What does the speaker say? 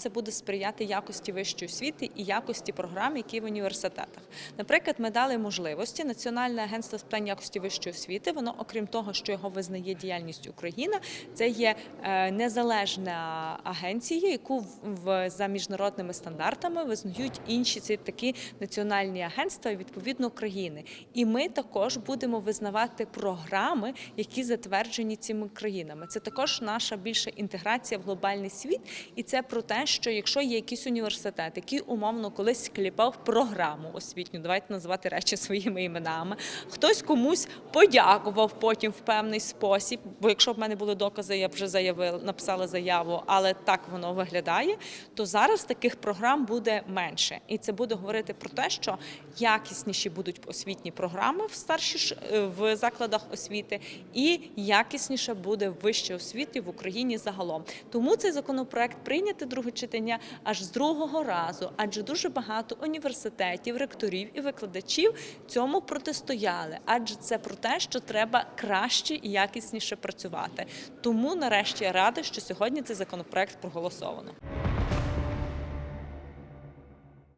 Це буде сприяти якості вищої освіти і якості програм, які в університетах. Наприклад, ми дали можливості Національне агентство з питань якості вищої освіти. Воно, окрім того, що його визнає діяльність Україна, це є е, незалежна агенція, яку в- за міжнародними стандартами визнають інші ці такі національні агентства відповідно країни. І ми також будемо визнавати програми, які затверджені цими країнами. Це також наша більша інтеграція в глобальний світ, і це про те, що якщо є якийсь університет, який умовно колись кліпав програму освітню, давайте називати речі своїми іменами. Хтось комусь подякував потім в певний спосіб. Бо якщо б мене були докази, я б вже заявила, написала заяву, але так воно виглядає. То зараз таких програм буде менше, і це буде говорити про те, що якісніші будуть освітні програми в старші е, в закладах освіти, і якісніше буде вища освіти в Україні загалом. Тому цей законопроект прийняти друге читання аж з другого разу, адже дуже багато університетів, ректорів і викладачів цьому протистояли. Адже це про те, що треба краще і якісніше працювати. Тому нарешті я рада, що сьогодні цей законопроект проголосовано.